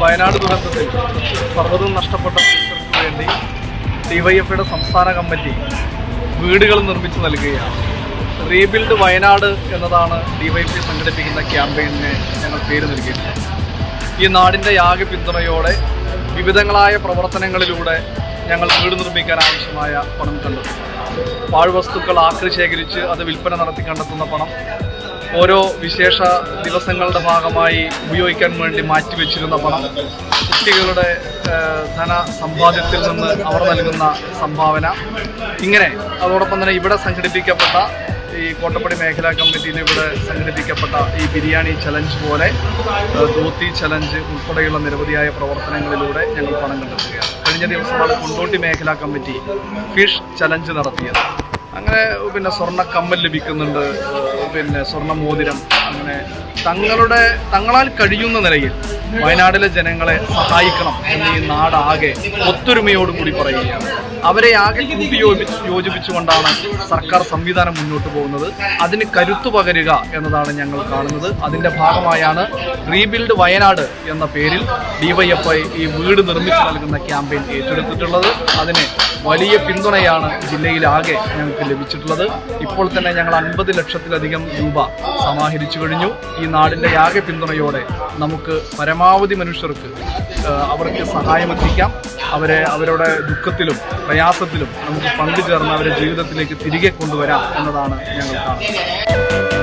വയനാട് ദുരന്തത്തിൽ സർവതും നഷ്ടപ്പെട്ട മനുഷ്യർക്ക് വേണ്ടി ഡിവൈഎഫ്ഐയുടെ സംസ്ഥാന കമ്മിറ്റി വീടുകൾ നിർമ്മിച്ചു നൽകുകയാണ്. റീബിൽഡ് വയനാട് എന്നതാണ് ഡിവൈഎഫ്ഐ സംഘടിപ്പിക്കുന്ന ക്യാമ്പയിനിന് ഞങ്ങൾ പേര് നൽകിയിട്ടുണ്ട് ഈ നാടിന്റെ യാഗ പിന്തുണയോടെ വിവിധങ്ങളായ പ്രവർത്തനങ്ങളിലൂടെ ഞങ്ങൾ വീട് നിർമ്മിക്കാൻ ആവശ്യമായ പണം കണ്ടെത്തും പാഴ്വസ്തുക്കൾ ആക്രി ശേഖരിച്ച് അത് വിൽപ്പന നടത്തി കണ്ടെത്തുന്ന പണം ഓരോ വിശേഷ ദിവസങ്ങളുടെ ഭാഗമായി ഉപയോഗിക്കാൻ വേണ്ടി മാറ്റിവെച്ചിരുന്ന പണം കുട്ടികളുടെ ധന സമ്പാദ്യത്തിൽ നിന്ന് അവർ നൽകുന്ന സംഭാവന. ഇങ്ങനെ അതോടൊപ്പം തന്നെ ഇവിടെ സംഘടിപ്പിക്കപ്പെട്ട ഈ കോട്ടപ്പടി മേഖലാ കമ്മിറ്റിയിൽ ഇവിടെ സംഘടിപ്പിക്കപ്പെട്ട ഈ ബിരിയാണി ചലഞ്ച് പോലെ ധോത്തി ചലഞ്ച് ഉൾപ്പെടെയുള്ള നിരവധിയായ പ്രവർത്തനങ്ങളിലൂടെ ഞങ്ങൾ പണം കണ്ടെത്തുകയാണ്. കഴിഞ്ഞ ദിവസമാണ് കൊണ്ടോട്ടി മേഖലാ കമ്മിറ്റി ഫിഷ് ചലഞ്ച് നടത്തിയത്. അങ്ങനെ പിന്നെ സ്വർണ കമ്മൽ ലഭിക്കുന്നുണ്ട് പിന്നെ സ്വർണ മോതിരം അങ്ങനെ തങ്ങളുടെ തങ്ങളാൽ കഴിയുന്ന നിലയിൽ വയനാട്ടിലെ ജനങ്ങളെ സഹായിക്കണം എന്ന് ഈ നാടാകെ ഒത്തൊരുമയോടുകൂടി പറയുകയാണ്. അവരെ ആകെ കൂട്ടി യോജി- യോജിപ്പിച്ചുകൊണ്ടാണ് സർക്കാർ സംവിധാനം മുന്നോട്ട് പോകുന്നത്. അതിന് കരുത്തു പകരുക എന്നതാണ് ഞങ്ങൾ കാണുന്നത്. അതിന്റെ ഭാഗമായാണ് റീബിൽഡ് വയനാട് എന്ന പേരിൽ ഡിവൈഎഫ്ഐ ഈ വീട് നിർമ്മിച്ചു നൽകുന്ന ക്യാമ്പയിൻ ഏറ്റെടുത്തിട്ടുള്ളത്. അതിന് വലിയ പിന്തുണയാണ് ജില്ലയിലാകെ ഞങ്ങൾക്ക് ലഭിച്ചിട്ടുള്ളത്. ഇപ്പോൾ തന്നെ ഞങ്ങൾ അൻപത് ലക്ഷത്തിലധികം രൂപ സമാഹരിച്ചു കഴിഞ്ഞു. ഈ നാടിന്റെ ആകെ പിന്തുണയോടെ നമുക്ക് പരമാവധി മനുഷ്യർക്ക് അവർക്ക് സഹായമെത്തിക്കാം അവരെ അവരുടെ ദുഃഖത്തിലും പ്രയാസത്തിലും നമുക്ക് പങ്കുചേർന്ന് അവരെ ജീവിതത്തിലേക്ക് തിരികെ കൊണ്ടുവരാം എന്നതാണ് ഞങ്ങൾ കാണുന്നത്.